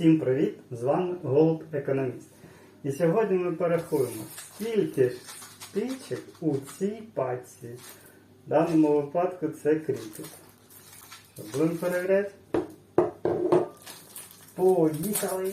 Всім привіт! З вами Голуб Економіст. І сьогодні ми порахуємо, скільки ж спичок у цій паці. В даному випадку це кріпить. Що, Будемо перевіряти? Поїхали!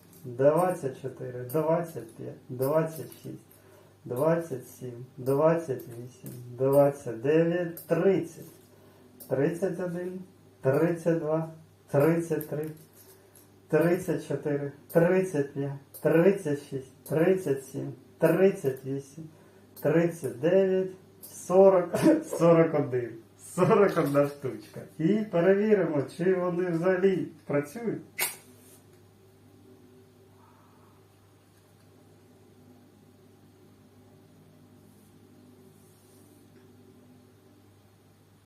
24, 25, 26, 27, 28, 29, 30, 31, 32, 33, 34, 35, 36, 37, 38, 39, 40, 41. 41 штучка. І перевіримо, чи вони взагалі працюють.